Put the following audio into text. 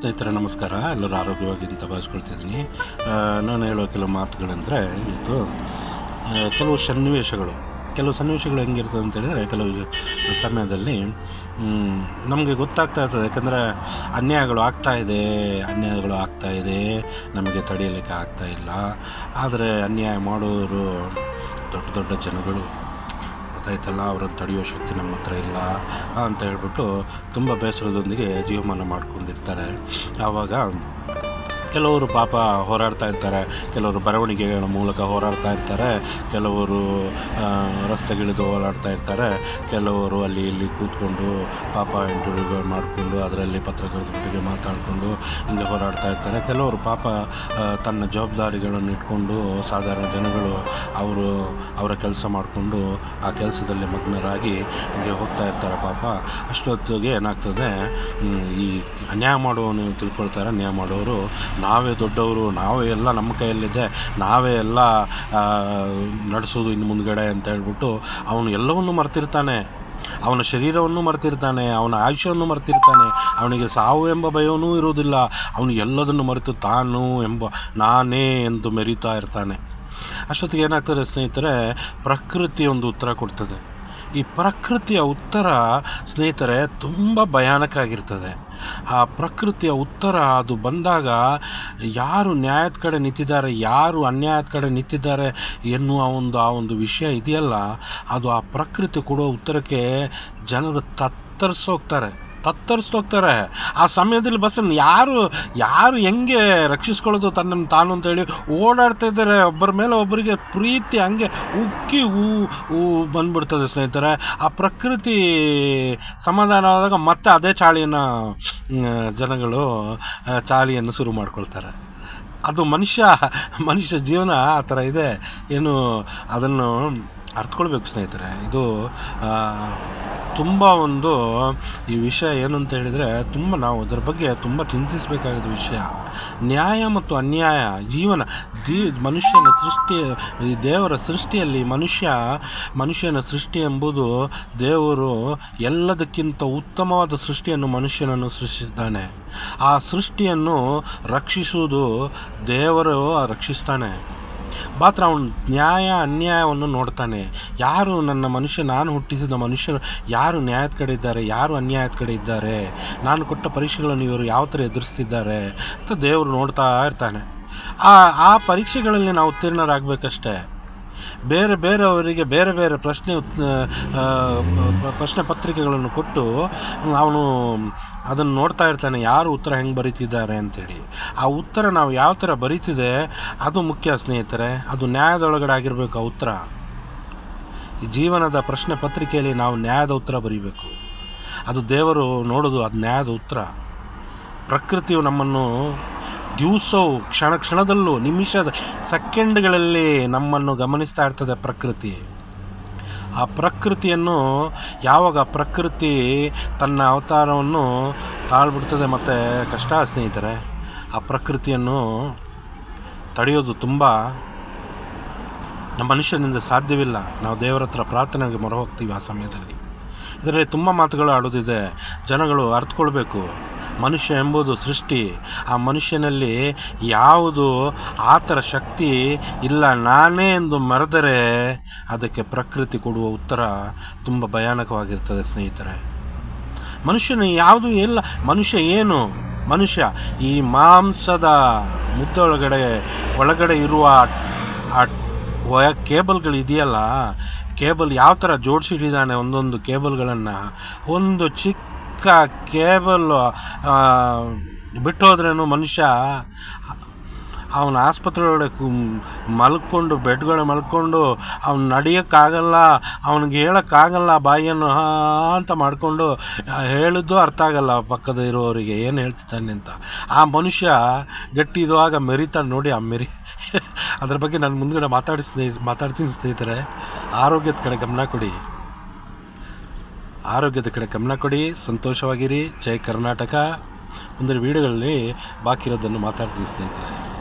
ಸ್ನೇಹಿತರೆ, ನಮಸ್ಕಾರ. ಎಲ್ಲರೂ ಆರೋಗ್ಯವಾಗಿ ಅಂತ ಭಾವಿಸ್ಕೊಳ್ತಿದ್ದೀನಿ ನಾನು ಹೇಳೋ ಕೆಲವು ಮಾತುಗಳಂದರೆ, ಇದು ಕೆಲವು ಸನ್ನಿವೇಶಗಳು. ಕೆಲವು ಸನ್ನಿವೇಶಗಳು ಹೆಂಗಿರ್ತದೆ ಅಂತ ಹೇಳಿದರೆ, ಕೆಲವು ಸಮಯದಲ್ಲಿ ನಮಗೆ ಗೊತ್ತಾಗ್ತಾ ಇರ್ತದೆ. ಯಾಕಂದರೆ, ಅನ್ಯಾಯಗಳು ಆಗ್ತಾ ಇದೆ, ಅನ್ಯಾಯಗಳು ಆಗ್ತಾ ಇದೆ, ನಮಗೆ ತಡೆಯಲಿಕ್ಕೆ ಆಗ್ತಾ ಇಲ್ಲ. ಆದರೆ, ಅನ್ಯಾಯ ಮಾಡೋರು ದೊಡ್ಡ ದೊಡ್ಡ ಜನಗಳು. ಗೊತ್ತಾಯ್ತಲ್ಲ ಅವ್ರನ್ನ ತಡೆಯೋ ಶಕ್ತಿ ನಮ್ಮ ಹತ್ರ ಇಲ್ಲ ಅಂತ ಹೇಳ್ಬಿಟ್ಟು ತುಂಬ ಬೇಸರದೊಂದಿಗೆ ಜೀವಮಾನ ಮಾಡ್ಕೊಂಡಿರ್ತಾರೆ. ಆವಾಗ ಕೆಲವರು ಪಾಪ ಹೋರಾಡ್ತಾ ಇರ್ತಾರೆ, ಕೆಲವರು ಬರವಣಿಗೆಗಳ ಮೂಲಕ ಹೋರಾಡ್ತಾ ಇರ್ತಾರೆ, ಕೆಲವರು ರಸ್ತೆಗಿಳಿದು ಹೋರಾಡ್ತಾ ಇರ್ತಾರೆ, ಕೆಲವರು ಅಲ್ಲಿ ಇಲ್ಲಿ ಕೂತ್ಕೊಂಡು ಪಾಪ ಇಂಟರ್ವ್ಯೂಗಳು ಮಾಡಿಕೊಂಡು, ಅದರಲ್ಲಿ ಪತ್ರಕರ್ತರೊಟ್ಟಿಗೆ ಮಾತಾಡಿಕೊಂಡು ಹಿಂದೆ ಹೋರಾಡ್ತಾ ಇರ್ತಾರೆ. ಕೆಲವರು ಪಾಪ ತನ್ನ ಜವಾಬ್ದಾರಿಗಳನ್ನು ಇಟ್ಕೊಂಡು ಸಾಧಾರಣ ಜನಗಳು ಅವರು, ಅವರ ಕೆಲಸ ಮಾಡಿಕೊಂಡು ಆ ಕೆಲಸದಲ್ಲಿ ಮಗ್ನರಾಗಿ ಹಿಂಗೆ ಹೋಗ್ತಾ ಇರ್ತಾರೆ ಪಾಪ. ಅಷ್ಟೊತ್ತಿಗೆ ಏನಾಗ್ತದೆ ಈ ಅನ್ಯಾಯ ಮಾಡುವವನು ತಿಳ್ಕೊಳ್ತಾರೆ, ಅನ್ಯಾಯ ಮಾಡೋರು ನಾವೇ ದೊಡ್ಡವರು, ನಾವೇ ಎಲ್ಲ ನಮ್ಮ ಕೈಯಲ್ಲಿದೆ, ನಾವೇ ಎಲ್ಲ ನಡೆಸೋದು ಇನ್ನು ಮುಂದ್ಗಡೆ ಅಂತ ಹೇಳ್ಬಿಟ್ಟು ಅವನು ಎಲ್ಲವನ್ನು ಮರ್ತಿರ್ತಾನೆ. ಅವನ ಶರೀರವನ್ನು ಮರ್ತಿರ್ತಾನೆ, ಅವನ ಆಯುಷ್ಯವನ್ನು ಮರ್ತಿರ್ತಾನೆ. ಅವನಿಗೆ ಸಾವು ಎಂಬ ಭಯವೂ ಇರುವುದಿಲ್ಲ ಅವನು ಎಲ್ಲದನ್ನು ಮರೆತು ತಾನು ಎಂಬ ನಾನೇ ಎಂದು ಮೆರೀತಾ ಇರ್ತಾನೆ. ಅಷ್ಟೊತ್ತಿಗೆ ಏನಾಗ್ತದೆ ಸ್ನೇಹಿತರೆ, ಪ್ರಕೃತಿ ಒಂದು ಉತ್ತರ ಕೊಡ್ತದೆ. ಈ ಪ್ರಕೃತಿಯ ಉತ್ತರ, ಸ್ನೇಹಿತರೆ, ತುಂಬ ಭಯಾನಕ ಆಗಿರ್ತದೆ. ಆ ಪ್ರಕೃತಿಯ ಉತ್ತರ ಅದು ಬಂದಾಗ ಯಾರು ನ್ಯಾಯದ ಕಡೆ ನಿಂತಿದ್ದಾರೆ, ಯಾರು ಅನ್ಯಾಯದ ಕಡೆ ನಿಂತಿದ್ದಾರೆ ಎನ್ನುವ ಒಂದು, ಆ ಒಂದು ವಿಷಯ ಇದೆಯಲ್ಲ, ಅದು ಆ ಪ್ರಕೃತಿ ಕೊಡೋ ಉತ್ತರಕ್ಕೆ ಜನರು ತತ್ತರಿಸೋಗ್ತಾರೆ. ತತ್ತರಿಸ್ತೋಗ್ತಾರೆ ಆ ಸಮಯದಲ್ಲಿ ಬಸ್ಸನ್ನು ಯಾರು ಯಾರು ಹೆಂಗೆ ರಕ್ಷಿಸ್ಕೊಳ್ಳೋದು ತನ್ನನ್ನು ತಾನು ಅಂತೇಳಿ ಓಡಾಡ್ತಾ ಇದ್ದಾರೆ. ಒಬ್ಬರ ಮೇಲೆ ಒಬ್ಬರಿಗೆ ಪ್ರೀತಿ ಹಂಗೆ ಉಕ್ಕಿ ಹೂ ಹೂ ಬಂದ್ಬಿಡ್ತದೆ ಸ್ನೇಹಿತರೆ. ಆ ಪ್ರಕೃತಿ ಸಮಾಧಾನವಾದಾಗ ಮತ್ತೆ ಅದೇ ಚಾಳಿಯನ್ನು ಜನಗಳು ಚಾಳಿಯನ್ನು ಶುರು ಮಾಡ್ಕೊಳ್ತಾರೆ. ಅದು ಮನುಷ್ಯ ಮನುಷ್ಯ ಜೀವನ ಆ ಥರ ಇದೆ. ಏನು ಅದನ್ನು ಅರ್ಥಕೊಳ್ಬೇಕು ಸ್ನೇಹಿತರೆ. ಇದು ತುಂಬ ಒಂದು ಈ ವಿಷಯ ಏನು ಅಂತ ಹೇಳಿದರೆ ತುಂಬ ನಾವು ಅದರ ಬಗ್ಗೆ ತುಂಬ ಚಿಂತಿಸಬೇಕಾದ ವಿಷಯ. ನ್ಯಾಯ ಮತ್ತು ಅನ್ಯಾಯ, ಜೀವನ ದೀ ಮನುಷ್ಯನ ಸೃಷ್ಟಿ, ಈ ದೇವರ ಸೃಷ್ಟಿಯಲ್ಲಿ ಮನುಷ್ಯ, ಮನುಷ್ಯನ ಸೃಷ್ಟಿ ಎಂಬುದು ದೇವರು ಎಲ್ಲದಕ್ಕಿಂತ ಉತ್ತಮವಾದ ಸೃಷ್ಟಿಯನ್ನು ಮನುಷ್ಯನನ್ನು ಸೃಷ್ಟಿಸಿದ್ದಾನೆ. ಆ ಸೃಷ್ಟಿಯನ್ನು ರಕ್ಷಿಸುವುದು ದೇವರು ರಕ್ಷಿಸ್ತಾನೆ. ಮಾತ್ರ ಅವನು ನ್ಯಾಯ, ಅನ್ಯಾಯವನ್ನು ನೋಡ್ತಾನೆ. ಯಾರು ನನ್ನ ಮನುಷ್ಯ, ನಾನು ಹುಟ್ಟಿಸಿದ ಮನುಷ್ಯರು ಯಾರು ನ್ಯಾಯದ ಕಡೆ ಇದ್ದಾರೆ, ಯಾರು ಅನ್ಯಾಯದ ಕಡೆ ಇದ್ದಾರೆ? ನಾನು ಕೊಟ್ಟ ಪರೀಕ್ಷೆಗಳನ್ನು ಇವರು ಯಾವ ಥರ ಎದುರಿಸ್ತಿದ್ದಾರೆ ಅಂತ ದೇವರು ನೋಡ್ತಾ ಇರ್ತಾನೆ. ಆ ಆ ಪರೀಕ್ಷೆಗಳಲ್ಲಿ ನಾವು ಉತ್ತೀರ್ಣರಾಗಬೇಕಷ್ಟೇ. ಬೇರೆ ಬೇರೆಯವರಿಗೆ ಬೇರೆ ಬೇರೆ ಪ್ರಶ್ನೆ ಪ್ರಶ್ನೆ ಪತ್ರಿಕೆಗಳನ್ನು ಕೊಟ್ಟು ಅವನು ಅದನ್ನು ನೋಡ್ತಾ ಇರ್ತಾನೆ, ಯಾರು ಉತ್ತರ ಹೆಂಗೆ ಬರೀತಿದ್ದಾರೆ ಅಂತೇಳಿ. ಆ ಉತ್ತರ ನಾವು ಯಾವ ಥರ ಬರೀತಿದೆ, ಅದು ಮುಖ್ಯ ಸ್ನೇಹಿತರೆ, ಅದು ನ್ಯಾಯದೊಳಗಡೆ ಆಗಿರಬೇಕು ಆ ಉತ್ತರ. ಈ ಜೀವನದ ಪ್ರಶ್ನೆ ಪತ್ರಿಕೆಯಲ್ಲಿ ನಾವು ನ್ಯಾಯದ ಉತ್ತರ ಬರೀಬೇಕು. ಅದು ದೇವರು ನೋಡೋದು, ಅದು ನ್ಯಾಯದ ಉತ್ತರ. ಪ್ರಕೃತಿಯು ನಮ್ಮನ್ನು ದಿವಸವು ಕ್ಷಣ, ಕ್ಷಣದಲ್ಲೂ, ನಿಮಿಷದ, ಸೆಕೆಂಡ್ಗಳಲ್ಲಿ ನಮ್ಮನ್ನು ಗಮನಿಸ್ತಾ ಇರ್ತದೆ ಪ್ರಕೃತಿ. ಆ ಪ್ರಕೃತಿಯನ್ನು, ಯಾವಾಗ ಪ್ರಕೃತಿ ತನ್ನ ಅವತಾರವನ್ನು ತಾಳ್ಬಿಡ್ತದೆ ಮತ್ತು ಕಷ್ಟ, ಸ್ನೇಹಿತರೆ, ಆ ಪ್ರಕೃತಿಯನ್ನು ತಡೆಯೋದು ತುಂಬ ನಮ್ಮ ಮನುಷ್ಯನಿಂದ ಸಾಧ್ಯವಿಲ್ಲ. ನಾವು ದೇವರ ಹತ್ರ ಪ್ರಾರ್ಥನೆಗೆ ಮೊರೆ ಹೋಗ್ತೀವಿ ಆ ಸಮಯದಲ್ಲಿ. ಇದರಲ್ಲಿ ತುಂಬ ಮಾತುಗಳು ಆಡೋದಿದೆ. ಜನಗಳು ಅರ್ಥಕೊಳ್ಬೇಕು ಮನುಷ್ಯ ಎಂಬುದು ಸೃಷ್ಟಿ. ಆ ಮನುಷ್ಯನಲ್ಲಿ ಯಾವುದು ಆ ಥರ ಶಕ್ತಿ ಇಲ್ಲ. ನಾನೇ ಎಂದು ಮರೆದರೆ ಅದಕ್ಕೆ ಪ್ರಕೃತಿ ಕೊಡುವ ಉತ್ತರ ತುಂಬ ಭಯಾನಕವಾಗಿರ್ತದೆ ಸ್ನೇಹಿತರೆ. ಮನುಷ್ಯನ ಯಾವುದು ಇಲ್ಲ. ಮನುಷ್ಯ ಏನು? ಮನುಷ್ಯ ಈ ಮಾಂಸದ ಮುದ್ದೊಳಗಡೆ, ಒಳಗಡೆ ಇರುವ ಆ ವಯ ಕೇಬಲ್ಗಳು ಇದೆಯಲ್ಲ? ಕೇಬಲ್ ಯಾವ ಥರ ಜೋಡಿಸಿಟ್ಟಿದ್ದಾನೆ ಒಂದೊಂದು ಕೇಬಲ್ಗಳನ್ನು? ಒಂದು ಚಿಕ್ಕ ಕೇಬಲ್ ಬಿಟ್ಟು ಹೋದ್ರೇನು ಮನುಷ್ಯ ಅವನ ಆಸ್ಪತ್ರೆ ಒಳಗಡೆ ಕು, ಮಲ್ಕೊಂಡು ಬೆಡ್ಗಳು ಮಲ್ಕೊಂಡು ಅವ್ನು ನಡೆಯೋಕ್ಕಾಗಲ್ಲ, ಅವ್ನಿಗೆ ಹೇಳೋಕ್ಕಾಗಲ್ಲ ಬಾಯಿಯನ್ನು ಅಂತ ಮಾಡಿಕೊಂಡು ಹೇಳಿದ್ದು ಅರ್ಥ ಆಗಲ್ಲ ಪಕ್ಕದ ಇರೋರಿಗೆ ಏನು ಹೇಳ್ತಿದ್ದಾನೆ ಅಂತ. ಆ ಮನುಷ್ಯ ಗಟ್ಟಿ ಇರುವಾಗ ಮೆರಿತಾನೆ ನೋಡಿ, ಆ ಮೆರಿ, ಅದ್ರ ಬಗ್ಗೆ ನಾನು ಮುಂದ್ಗಡೆ ಮಾತಾಡಿ ಮಾತಾಡ್ತೀನಿ ಸ್ನೇಹಿತರೆ. ಆರೋಗ್ಯದ ಕಡೆ ಗಮನ ಕೊಡಿ. ಆರೋಗ್ಯದ ಕಡೆ ಗಮನ ಕೊಡಿ ಸಂತೋಷವಾಗಿರಿ. ಜೈ ಕರ್ನಾಟಕ. ಮುಂದಿನ ವೀಡಿಯೋಗಳಲ್ಲಿ ಬಾಕಿ ಇರೋದನ್ನು ಮಾತಾಡ್ತೀನಿ ಸ್ನೇಹಿತರೆ.